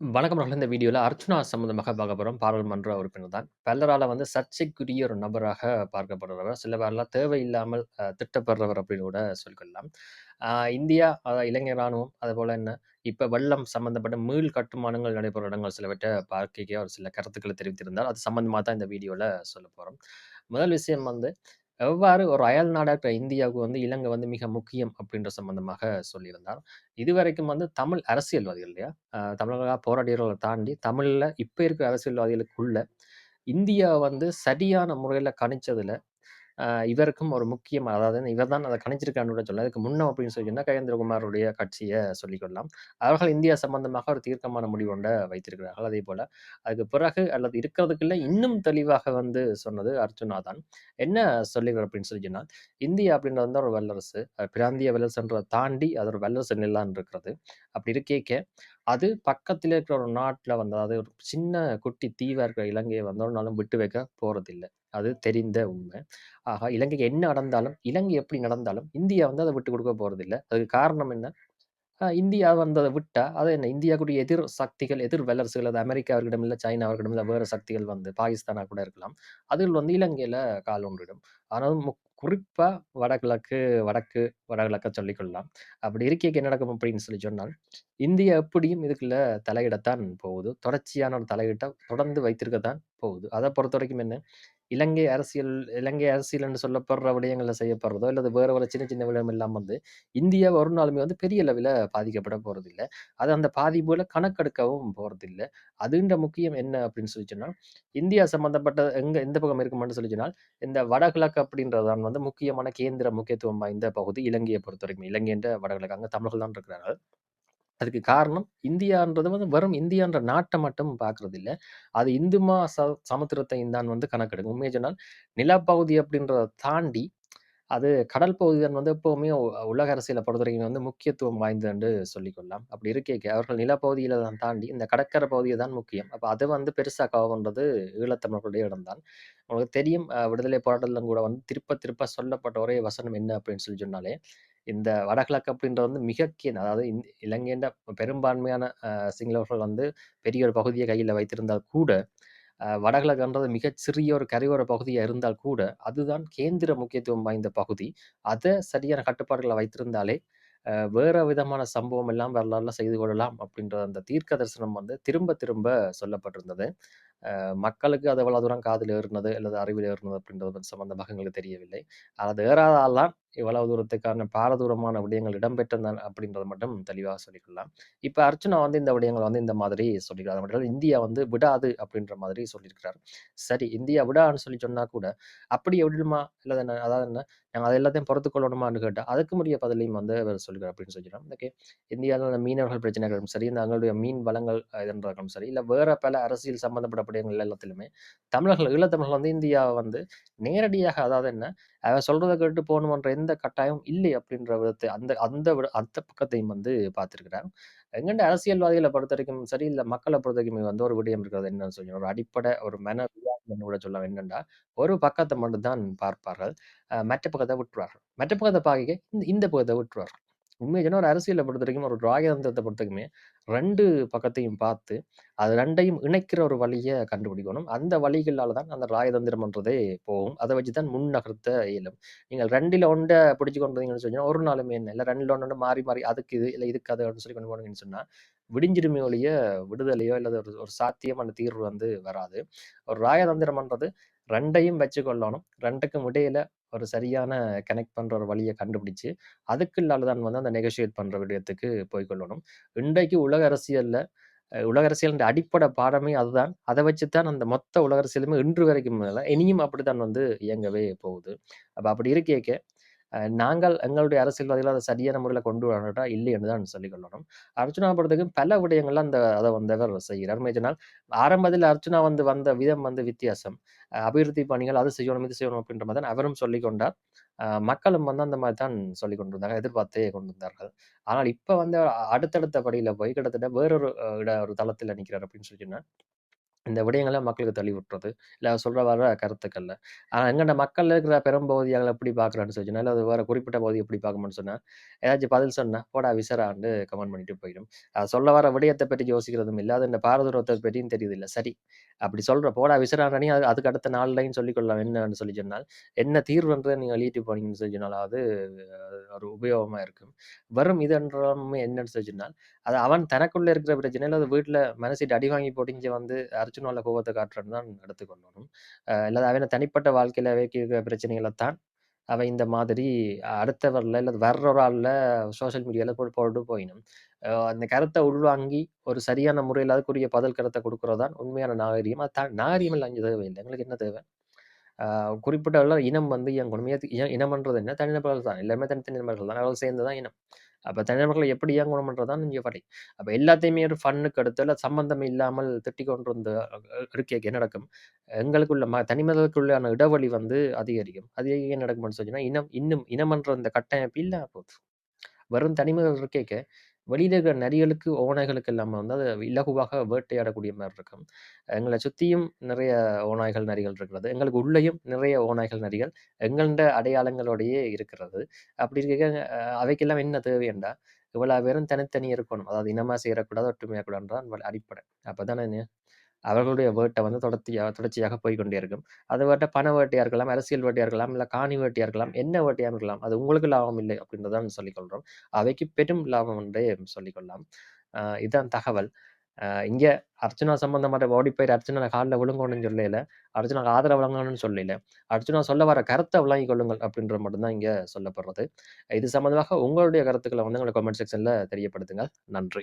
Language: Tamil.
வணக்கம் நண்பர்களே. இந்த வீடியோவில் அர்ச்சனா சம்மந்தமாக பார்க்க போகிறோம் பாராளுமன்ற உறுப்பினர் தான். பலரால் வந்து சர்ச்சைக்குரிய ஒரு நபராக பார்க்கப்படுறவர். சில பேரெல்லாம் தேவையில்லாமல் திட்டப்படுறவர் அப்படின்னு கூட சொல்லிக்கொள்ளலாம். அ இந்தியா, இளைஞர் இராணுவம் அதே அதுபோல என்ன இப்போ வெள்ளம் சம்மந்தப்பட்ட மீள் கட்டுமானங்கள் நடைபெறும் இடங்கள் சிலவற்றை பார்க்க ஒரு சில கருத்துக்களை தெரிவித்திருந்தால் அது சம்மந்தமாக தான் இந்த வீடியோவில் சொல்லப் போகிறோம் முதல் விஷயம் வந்து எவ்வாறு ஒரு அயல் நாடாக இருக்கிற இந்தியாவுக்கு வந்து இலங்கை வந்து மிக முக்கியம் அப்படின்ற சம்பந்தமாக சொல்லியிருந்தார். இதுவரைக்கும் வந்து தமிழ் அரசியல்வாதிகள் இல்லையா? தமிழர்களாக போராடியவர்களை தாண்டி தமிழில் இப்போ இருக்கிற அரசியல்வாதிகளுக்குள்ள இந்தியா வந்து சரியான முறையில் கணிச்சதில் இவருக்கும் ஒரு முக்கியம் அதாவது இவர் தான் அதை கணிச்சிருக்கான்னு சொல்ல சொல்லலாம். இதுக்கு முன்னம் அப்படின்னு சொல்லி சொன்னா கஜேந்திரகுமாருடைய கட்சியை சொல்லிக்கொள்ளலாம். அவர்கள் இந்தியா சம்பந்தமாக ஒரு தீர்க்கமான முடிவு வைத்திருக்கிறார்கள் வைத்திருக்கிறார்கள். அதேபோல அதுக்கு பிறகு அல்லது இருக்கிறதுக்குள்ள இன்னும் தெளிவாக வந்து சொன்னது அர்ஜுனா தான். என்ன சொல்லுகிறார் அப்படின்னு சொல்லி சொன்னால் இந்தியா அப்படின்றது வந்து ஒரு வல்லரசு. பிராந்திய வல்லரசுன்றத தாண்டி அது ஒரு வல்லரசு நிலான் இருக்கிறது. அப்படி இருக்கேக்க, அது பக்கத்தில் இருக்கிற ஒரு நாட்டில் வந்து அதாவது ஒரு சின்ன குட்டி தீவாக இருக்கிற இலங்கையை வந்து நாளும் விட்டு வைக்க போகிறதில்லை அது தெரிந்த உண்மை. ஆக இலங்கைக்கு என்ன நடந்தாலும், இலங்கை எப்படி நடந்தாலும் இந்தியா வந்து அத விட்டுக் குடுக்க போறதில்ல. அதுக்கு காரணம் என்ன? அ இந்தியா வந்து அத விட்டா, அது என்ன இந்தியாவுடைய எதிர் சக்திகள், எதிர் வல்லரசுகள் அது அமெரிக்கா அவர்களிடம் இல்ல, சைனா அவர்களிடம் இல்ல, வேற சக்திகள் வந்து பாகிஸ்தானா கூட இருக்கலாம். அதுகள் வந்து இலங்கையில கால் ஊன்றிடும். ஆனாலும் முக் குறிப்பா வடகிழக்கு வடக்கு வடகிழக்க சொல்லிக்கொள்ளலாம். அப்படி இருக்கைக்கு என்ன நடக்கும் அப்படின்னு சொல்லி சொன்னால், இந்தியா எப்படியும் இதுக்குள்ள தலையிடத்தான் போகுது. தொடர்ச்சியான ஒரு தலையீட்ட தொடர்ந்து வைத்திருக்கத்தான் போகுது. அதை பொறுத்த வரைக்கும் என்ன, இலங்கை அரசியல் இலங்கை அரசியல் என்று சொல்லப்படுற விடயங்களை செய்யப்படுறதோ, அல்லது வேற ஒரு சின்ன சின்ன விடயம் எல்லாம் வந்து இந்தியா ஒரு நாளுமே வந்து பெரிய அளவில பாதிக்கப்பட போகிறதில்ல அது அந்த பாதிப்புல கணக்கெடுக்கவும் போறதில்ல. அதுன்ற முக்கியம் என்ன அப்படின்னு சொல்லி சொன்னால் இந்தியா சம்பந்தப்பட்ட எங்க எந்த பக்கம் இருக்கும்னு சொல்லி சொன்னால், இந்த வடகிழக்கு அப்படின்றது தான் வந்து முக்கியமான கேந்திர முக்கியத்துவம் வாய்ந்த பகுதி இலங்கையை பொறுத்த வரைக்கும் இலங்கை இலங்கைன்ற வடகிழக்கு அங்க தமிழர்கள் தான் இருக்கிறார்கள். அதுக்கு காரணம் இந்தியான்றது வந்து வெறும் இந்தியான்ற நாட்டை மட்டும் பார்க்கிறதில்ல. அது இந்துமா ச சமுத்திரத்தையும் தான் வந்து கணக்கெடுக்கும். உண்மையை சொன்னால் நிலப்பகுதி அப்படின்றத தாண்டி, அது கடல் பகுதி தான் வந்து எப்போவுமே உலக அரசியலை பொறுத்தவரைக்கும் வந்து முக்கியத்துவம் வாய்ந்தது என்று சொல்லிக்கொள்ளலாம். அப்படி இருக்கைக்கு அவர்கள் நிலப்பகுதியில தான் தாண்டி இந்த கடற்கரை பகுதியை தான் முக்கியம். அப்போ அது வந்து பெருசாக கவர் ஈழத்தமிழர்களுடைய இடம்தான் உங்களுக்கு தெரியும் விடுதலை போராட்டத்திலும் கூட வந்து திருப்ப திருப்ப சொல்லப்பட்ட ஒரே வசனம் என்ன அப்படின்னு சொல்லி சொன்னாலே, இந்த வடகிழக்கு அப்படின்றது வந்து மிக அதாவது இந் இலங்கைன்ற பெரும்பான்மையான சிங்களவர்கள் வந்து பெரிய ஒரு பகுதியை கையில் வைத்திருந்தால் கூட, வடகிழக்குன்றது மிகச் சிறிய ஒரு கரையோர பகுதியாக இருந்தால் கூட, அதுதான் கேந்திர முக்கியத்துவம் வாய்ந்த பகுதி. அதை சரியான கட்டுப்பாடுகளை வைத்திருந்தாலே, வேற விதமான சம்பவம் எல்லாம் வரலாறுல செய்து கொள்ளலாம் அப்படின்ற அந்த தீர்க்க தரிசனம் வந்து திரும்ப திரும்ப சொல்லப்பட்டிருந்தது. மக்களுக்கு அது எவ்வளவு தூரம் காதில் ஏறுனது, அல்லது அறிவில் ஏறுனது அப்படின்றது சம்பந்தமாக எங்களுக்கு தெரியவில்லை. அது ஏறாததால் தான் இவ்வளவு தூரத்துக்கான பாரதூரமான விடயங்கள் இடம்பெற்றன அப்படின்றத மட்டும் தெளிவா சொல்லிக்கலாம் இப்ப அர்ச்சுனா வந்து இந்த விடயங்கள் வந்து இந்த மாதிரி சொல்லிக்கிறார் மட்டும் இந்தியா வந்து விடாது அப்படின்ற மாதிரி சொல்லியிருக்கிறார். சரி இந்தியா விடான்னு சொல்லி சொன்னா கூட, அப்படி விடணுமா இல்லை என்ன அதாவது என்ன, நாங்கள் அதை எல்லாத்தையும் பொறுத்து கொள்ளணுமான்னு கேட்டால் அதுக்கு முடிய பதிலையும் வந்து அவர் சொல்கிறார் அப்படின்னு சொல்லிக்கலாம். ஓகே. இந்தியாவில் மீனவர்கள் பிரச்சனைகளும் சரி, இந்த அவங்களுடைய மீன் வளங்கள் இதுன்றதும் சரி, இல்ல வேற பல அரசியல் சம்பந்தப்பட்ட விடயங்கள் எல்லாத்திலுமே, தமிழர்கள் ஈழத்தமிழர்கள் வந்து இந்தியாவை வந்து நேரடியாக அதாவது என்ன, அவன் சொல்றதை கேட்டு போகணுன்ற எந்த கட்டாயம் இல்லை அப்படின்ற விதத்தை அந்த அந்த விட அந்த பக்கத்தையும் வந்து பார்த்துருக்கிறார் எங்கண்ட அரசியல்வாதிகள பொறுத்தவரைக்கும் சரி, இல்ல பொறுத்த வரைக்கும் வந்து ஒரு விடயம் இருக்கிறது என்னன்னு சொல்லி ஒரு அடிப்படை ஒரு மனவியாதி கூட சொல்ல என்னன்னா, ஒரு பக்கத்தை மட்டும்தான் பார்ப்பார்கள். மற்ற பக்கத்தை விட்டுருவார்கள். மற்ற பக்கத்தை பார்க்க இந்த இந்த பக்கத்தை விட்டுருவார்கள். உண்மைக்குன்னா சொன்னா ஒரு பொறுத்த பொறுத்தவரைக்கும், ஒரு ராஜதந்திரத்தை பொறுத்தவரைக்குமே ரெண்டு பக்கத்தையும் பார்த்து, அது ரெண்டையும் இணைக்கிற ஒரு வழியை கண்டுபிடிக்கணும். அந்த வழிகளால் தான் அந்த ராஜதந்திரம்ன்றதே போகும். அதை வச்சு தான் முன் நகர்த்த இயலும். நீங்கள் ரெண்டில் ஒன்றை பிடிச்சு கொண்டு வந்தீங்கன்னு ஒரு நாளுமே என்ன இல்லை ரெண்டில் ஒன்று மாறி மாறி அதுக்கு இது, இல்லை இதுக்கு அது சொல்லி கொண்டு போனீங்கன்னு சொன்னால் விடிஞ்சிருமே ஒழிய விடுதலையோ இல்லை ஒரு ஒரு சாத்தியமான தீர்வு வந்து வராது. ஒரு ராஜதந்திரம்ன்றது ரெண்டையும் வச்சு கொள்ளணும். ரெண்டுக்கும் இடையில ஒரு சரியான கனெக்ட் பண்ணுற ஒரு வழியை கண்டுபிடிச்சு, அதுக்குள்ளால தான் வந்து அந்த நெகோஷியேட் பண்ணுற விடயத்துக்கு போய்க்கொள்ளணும். இன்றைக்கு உலக அரசியலில் உலக அரசியல் அடிப்படை பாடமே அதுதான். அதை வச்சு தான் அந்த மொத்த உலக அரசியலுமே இன்று வரைக்கும் இல்ல, இனியும் அப்படித்தான் வந்து இயங்கவே போகுது. அப்போ அப்படி இருக்கேக்க, நாங்கள் எங்களுடைய அரசியல்வாதிகள் அதை சரியான முறையில கொண்டு வரட்டா இல்லை என்று தான் சொல்லிக் கொள்ளணும். அர்ச்சுனா பல விடயங்கள்ல அந்த அதை வந்தவர் செய்கிறார். மேஜனால் ஆரம்பத்தில் அர்ச்சுனா வந்து வந்த விதம் வந்து வித்தியாசம். அபிவிருத்தி பணிகள் அது செய்யணும், இது செய்யணும் அப்படின்ற மாதிரி தான் அவரும் சொல்லிக் கொண்டார். மக்களும் வந்து அந்த மாதிரி தான் சொல்லி கொண்டிருந்தாங்க. எதிர்பார்த்தே கொண்டிருந்தார்கள். ஆனால் இப்ப வந்து அடுத்தடுத்த படியில போய் கிட்டத்தட்ட வேறொரு இட ஒரு தளத்தில் நிற்கிறார் அப்படின்னு சொல்லி இந்த விடயங்கள மக்களுக்கு தெளிவுற்றது. இல்ல சொல்ற வர கருத்துக்கள்ல. ஆனா எங்கட மக்கள்ல இருக்கிற பெரும்பகுதியாள எப்படி பார்க்குறான்னு சொல்லி சொன்னா, அது வேற குறிப்பிட்ட பகுதி எப்படி பார்க்கும்னு சொன்னா, ஏதாச்சும் பதில் சொன்னா, "போடா விசறான்னு" கமெண்ட் பண்ணிட்டு போயிடும். அ சொல்ல வர விடயத்த பத்தி யோசிக்கிறதும் இல்ல. அது இந்த பாரதூரத்த தெரியுது தெரியுதில்ல. சரி, அப்படி சொல்ற "போடா விசறான்னு" அது அதுக்கு அடுத்த 4 லைன் சொல்லிக் கொள்ளலாம். என்னன்னு சொல்லி சொன்னால், என்ன தீர்வுன்றத நீங்க வெளியிட்டு போனீங்கன்னு சொல்லி சொன்னாலாவது ஒரு உபயோகமா இருக்கும். வெறும் இதன்றமே என்னன்னு சொல்லி சொன்னால், அது அவன் தனக்குள்ள இருக்கிற பிரச்சனை இல்ல, அது வீட்ல மனசிட்டு அடி வாங்கி போட்டு வந்து வந்து அர்ச்சுனால கோவத்த தான் எடுத்துக்கொள்ளணும். அ அவன தனிப்பட்ட வாழ்க்கையில வைக்க பிரச்சனைகளை தான் அவன் இந்த மாதிரி அடுத்தவர்ல இல்லை வர்ற ஒரு ஆள்ல சோசியல் மீடியால போட்டு போட்டு போயினும். அந்த கருத்தை உள்வாங்கி ஒரு சரியான முறையில் அதுக்குரிய பதில் கருத்தை கொடுக்குறதான் உண்மையான நாகரீகம். அது தான் நாகரீகம் இல்லை அஞ்சு தேவை இல்லை எங்களுக்கு என்ன தேவை குறிப்பிட்ட இனம் வந்து என் இ இனம்ன்றது என்ன? தனிநபர்கள் தான். எல்லாமே தனித்தனி நபர்கள் தான். அவர்கள் சேர்ந்து தான் இனம். அப்ப தனிநபர்களை எப்படி இயங்கணும் பண்ணுறதான் இங்கே வரை அப்ப எல்லாத்தையுமே ஒரு ஃபன்னுக்கு அடுத்துல சம்பந்தம் இல்லாமல் திட்டிக் கொண்டிருந்த இருக்கைக்கு என்ன நடக்கும்? எங்களுக்குள்ள ம தனிமனிதர்களுக்குள்ளான இடைவெளி வந்து அதிகரிக்கும். அதிகரிக்க ஏன் நடக்கும்னு சொன்னீங்கன்னா, இனம் இன்னும் இனம்ன்ற இந்த கட்டமைப்பு இல்லை போகுது. வெறும் தனிமனிதர்கள் இருக்கைக்க, வெளியில் இருக்கிற நரிகளுக்கு, ஓநாய்களுக்கு இல்லாமல் வந்து அது இலகுவாக வேட்டையாடக்கூடிய மாதிரி இருக்கும். எங்களை சுற்றியும் நிறைய ஓநாய்கள், நரிகள் இருக்கிறது. எங்களுக்கு உள்ளேயும் நிறைய ஓநாய்கள், நரிகள் எங்கள்ட அடையாளங்களோடையே இருக்கிறது. அப்படி இருக்க அவைக்கெல்லாம் என்ன தேவை இவ்வளோ பேரும் தனித்தனி இருக்கணும். அதாவது இனமாக சேரக்கூடாது, ஒற்றுமையா கூடாதுன்றான் தான் அடிப்படை. அப்பதானே அவர்களுடைய வேட்டை வந்து தொடர்ச்சியாக தொடர்ச்சியாக போய்க்கொண்டே இருக்கும். அது வேட்டை பண வேட்டையாக இருக்கலாம், அரசியல் வேட்டையாக இருக்கலாம், இல்ல காணி வேட்டையாக இருக்கலாம், என்ன வேட்டையாக இருக்கலாம். அது உங்களுக்கு லாபம் இல்லை அப்படின்றத சொல்லிக்கொள்கிறோம் அவைக்கு பெரும் லாபம் என்றே சொல்லிக்கொள்ளலாம் இதுதான் தகவல். இங்கே அர்ச்சனா சம்பந்தமாட்ட ஓடி போயிட்டு அர்ச்சனா காலில் விழுங்கணும்னு சொல்லல. அர்ச்சனாக்கு ஆதரவு வழங்கணும்னு சொல்லல. அர்ச்சனா சொல்ல வர கருத்தை விளங்கிக் கொள்ளுங்கள் அப்படின்றது மட்டும்தான் இங்கே இங்க சொல்லப்படுறது. இது சம்பந்தமாக உங்களுடைய கருத்துக்களை வந்து எங்களை கமெண்ட் செக்ஷன்ல தெரியப்படுத்துங்கள் நன்றி.